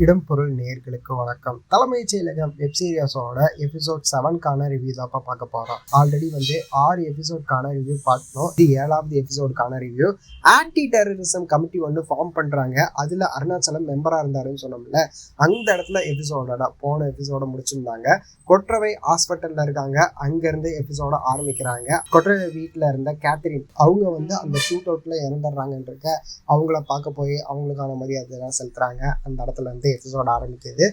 இடம்பொருள் நேர்களுக்கு வணக்கம். தலைமைச் செயலகம் வெப் சீரிஸோட எபிசோட் செவன்கான ரிவ்யூ தான் பார்க்க போறோம். ஆல்ரெடி வந்து ஆறு எபிசோட்கான ரிவ்யூ பார்த்தோம். இது ஏழாவது எபிசோடுக்கான ரிவ்யூ ஆன்டி டெரரிசம் கமிட்டி ஒன்று ஃபார்ம் பண்றாங்க. அதுல அருணாச்சலம் மெம்பரா இருந்தாருன்னு சொன்னோம்ல அந்த இடத்துல எபிசோட போன எபிசோட முடிச்சிருந்தாங்க. கொற்றவை ஹாஸ்பிட்டல்ல இருக்காங்க. அங்கிருந்து எபிசோட ஆரம்பிக்கிறாங்க. கொற்றவை வீட்டில் இருந்த கேத்ரின் அவங்க வந்து அந்த ஷூட் அவுட்ல இறந்துடுறாங்கன்றிருக்க அவங்கள பார்க்க போய் அவங்களுக்கான மரியாதை எல்லாம் செலுத்துறாங்க. அந்த இடத்துல இருந்து எபிசோட் ஆரம்பிக்குது.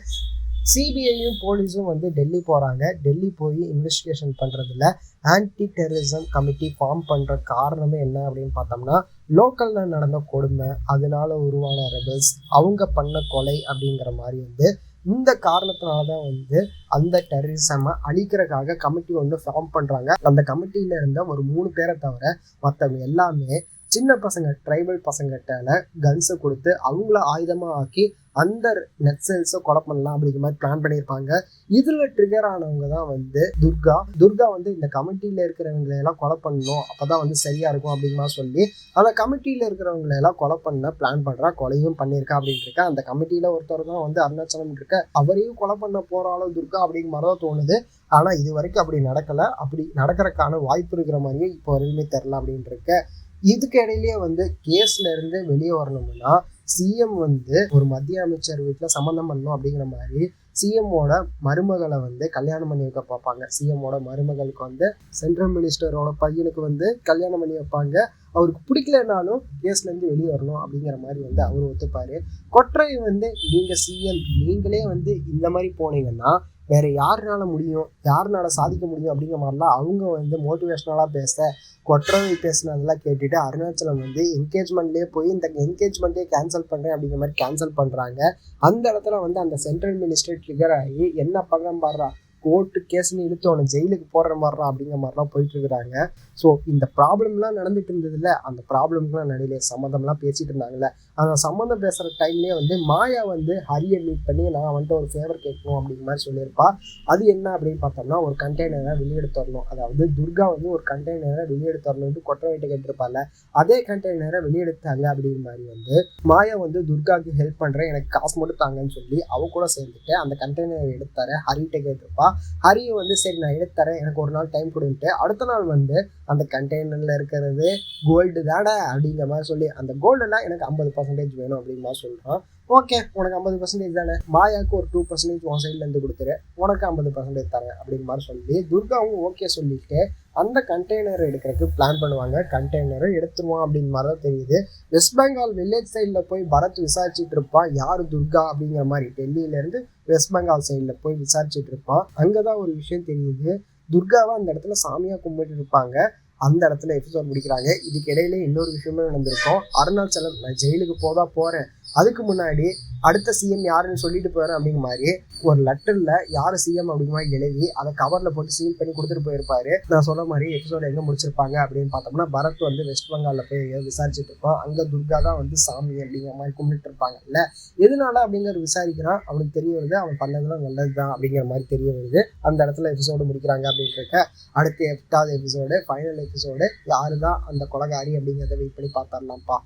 சிபிஐயும் போலீஸும் வந்து டெல்லி போகிறாங்க டெல்லி போய் இன்வெஸ்டிகேஷன் பண்ணுறதுல ஆன்டி டெரரிசம் கமிட்டி ஃபார்ம் பண்ணுற காரணமே என்ன அப்படின்னு பார்த்தோம்னா லோக்கலில் நடந்த கொடுமை அதனால உருவான ரெபல்ஸ் அவங்க பண்ண கொலை அப்படிங்கிற மாதிரி வந்து இந்த காரணத்தினால தான் வந்து அந்த டெரரிசமை அழிக்கிறதுக்காக கமிட்டி ஒன்று ஃபார்ம் பண்ணுறாங்க அந்த கமிட்டியில் இருந்த ஒரு மூணு பேரை தவிர மற்றவங்க எல்லாமே சின்ன பசங்க ட்ரைபல் பசங்கிட்ட கன்ஸை கொடுத்து அவங்கள ஆயுதமாக ஆக்கி அந்த நெட் செல்ஸை கொலை பண்ணலாம் அப்படிங்கிற மாதிரி பிளான் பண்ணியிருப்பாங்க. இதில் ட்ரிகர் ஆனவங்க தான் வந்து துர்கா. துர்கா வந்து இந்த கமிட்டியில் இருக்கிறவங்களை எல்லாம் கொலை பண்ணணும் அப்போ தான் வந்து சரியாக இருக்கும் அப்படிங்கிற சொல்லி அந்த கமிட்டியில் இருக்கிறவங்களை எல்லாம் கொலை பண்ண பிளான் பண்ணுறா கொலையும் பண்ணியிருக்கா அப்படின்ட்டு இருக்க. அந்த கமிட்டியில் ஒருத்தர் தான் வந்து அருணாச்சலம் இருக்க. அவரையும் கொலை பண்ண போகிறாளோ துர்கா அப்படிங்கிற மாதிரி தான் தோணுது. ஆனால் இது வரைக்கும் அப்படி நடக்கலை. அப்படி நடக்கிறதுக்கான வாய்ப்பு இருக்கிற மாதிரியும் இப்போ வரையுமே தெரில அப்படின்ட்டு இருக்க. இதுக்கு இடையிலேயே வந்து கேஸ்ல இருந்து வெளியே வரணும்னா சிஎம் வந்து ஒரு மத்திய அமைச்சர் வீட்டில் சம்மந்தம் பண்ணணும் அப்படிங்கிற மாதிரி சிஎம்மோட மருமகளை வந்து கல்யாணம் பண்ணி வைக்க பார்ப்பாங்க. சிஎம்மோட மருமகளுக்கு வந்து சென்ட்ரல் மினிஸ்டரோட பையனுக்கு வந்து கல்யாணம் பண்ணி வைப்பாங்க. அவருக்கு பிடிக்கலனாலும் கேஸ்லேருந்து வெளியே வரணும் அப்படிங்கிற மாதிரி வந்து அவர் ஒத்துப்பாரு. கொற்றை வந்து நீங்கள் சிஎம் நீங்களே வந்து இந்த மாதிரி போனீங்கன்னா வேற யாருனால முடியும் யாருனால சாதிக்க முடியும் அப்படிங்கிற மாதிரிலாம் அவங்க வந்து மோட்டிவேஷ்னலாக பேச கொற்றவை பேசினதெல்லாம் கேட்டுட்டு அருணாச்சலம் வந்து என்கேஜ்மெண்ட்லேயே போய் இந்த என்கேஜ்மெண்ட்டே கேன்சல் பண்ணுறேன் அப்படிங்கிற மாதிரி கேன்சல் பண்ணுறாங்க அந்த இடத்துல வந்து அந்த சென்ட்ரல் மினிஸ்டர் ட்ரிகர் ஆகி என்ன பண்ண பாடுறா? கோர்ட்டு கேஸ்ன்னு இழுத்து அவனை ஜெயிலுக்கு போடுற மாதிரிலாம் அப்படிங்கிற மாதிரிலாம் போயிட்டு இருக்கிறாங்க ஸோ இந்த ப்ராப்ளம்லாம் நடந்துட்டு இருந்ததுல அந்த ப்ராப்ளம்க்குலாம் நடுவில் சம்மந்தம்லாம் பேசிட்டு இருந்தாங்கல்ல அந்த சம்மந்தம் பேசுகிற டைம்லேயே வந்து மாயா வந்து ஹரியை மீட் பண்ணி நான் வந்துட்டு ஒரு ஃபேவர் கேட்கணும் அப்படிங்கிற மாதிரி சொல்லியிருப்பா. அது என்ன அப்படின்னு பார்த்தோம்னா ஒரு கண்டெய்னரை வெளியெடுத்து வரணும். அதாவது துர்கா வந்து ஒரு கண்டெய்னரை வெளியெடுத்து வரணும்னு கொட்டை வீட்டை கேட்டிருப்பால அதே கண்டெய்னரை வெளியெடுத்தாங்க அப்படிங்கிற மாதிரி வந்து மாயா வந்து துர்காவுக்கு ஹெல்ப் பண்ணுறேன் எனக்கு காசு மட்டும் தாங்கன்னு சொல்லி அவ கூட சேர்ந்துட்டு அந்த கண்டெய்னரை எடுத்தார. ஹரிட்ட கேட்டிருப்பா ஹரியை வந்து சரி நான் எடுத்துறேன் எனக்கு ஒரு நாள் டைம் கொடுன்ட்டு அடுத்த நாள் வந்து அந்த கண்டெய்னரில் இருக்கிறது கோல்டு தானே அப்படிங்கிற மாதிரி சொல்லி அந்த கோல்டுனா எனக்கு ஐம்பது பர்சன்டேஜ் வேணும் அப்படிங்கிற மாதிரி சொல்கிறான் ஓகே உனக்கு ஐம்பது பர்சன்டேஜ் தானே. மாயாவுக்கு ஒரு டூ பர்சன்டேஜ் உன் சைட்லேருந்து கொடுத்துரு. உனக்கு ஐம்பது பர்சன்டேஜ் தரேன் அப்படிங்கிற மாதிரி சொல்லி துர்காவும் ஓகே சொல்லிட்டு அந்த கண்டெய்னர் எடுக்கிறதுக்கு பிளான் பண்ணுவாங்க. கண்டெய்னரை எடுத்துருவான் அப்படிங்கிற மாதிரி தான் தெரியுது வெஸ்ட் பெங்கால் வில்லேஜ் சைடில் போய் பரத் விசாரிச்சுட்டு இருப்பான். யார் துர்கா அப்படிங்கிற மாதிரி டெல்லியிலேருந்து வெஸ்ட் பெங்கால் சைடில் போய் விசாரிச்சுட்டு இருப்பான். அங்கே தான் ஒரு விஷயம் தெரியுது. துர்காவை அந்த இடத்துல சாமியாக கும்பிட்டு இருப்பாங்க. அந்த இடத்துல எபிசோட் முடிக்கிறாங்க. இதுக்கு இடையில இன்னொரு விஷயமும் நடந்திருக்கும். அருணாச்சலம் நான் ஜெயிலுக்கு போதா போகிறேன் அதுக்கு முன்னாடி அடுத்த சிஎம் யாருன்னு சொல்லிட்டு போயிடும் அப்படிங்கிற மாதிரி ஒரு லெட்டரில் யார் சிஎம் அப்படிங்கிற மாதிரி எழுதி அதை கவரில் போட்டு சீல் பண்ணி கொடுத்துட்டு போயிருப்பாரு. நான் சொன்ன மாதிரி எபிசோட் எங்கே முடிச்சிருப்பாங்க அப்படின்னு பார்த்தோம்னா பரத் வந்து வெஸ்ட் பெங்காலில் போய் விசாரிச்சுட்டு இருப்பான். அங்கே துர்கா தான் வந்து சாமி அப்படிங்கிற மாதிரி கும்பிட்டு இருப்பாங்கல்ல. எதனால அப்படிங்கிற விசாரிக்கிறான். அவனுக்கு தெரிய வருது அவன் பண்ணதெல்லாம் நல்லது தான் அப்படிங்கிற மாதிரி தெரிய வருது. அந்த இடத்துல எபிசோடு முடிக்கிறாங்க அப்படின்றக்க அடுத்த எட்டாவது எபிசோடு ஃபைனல் எபிசோடு யாரு தான் அந்த கொலகாரி அப்படிங்கிறத வெயிட் பண்ணி பார்த்துடலாம்ப்பா.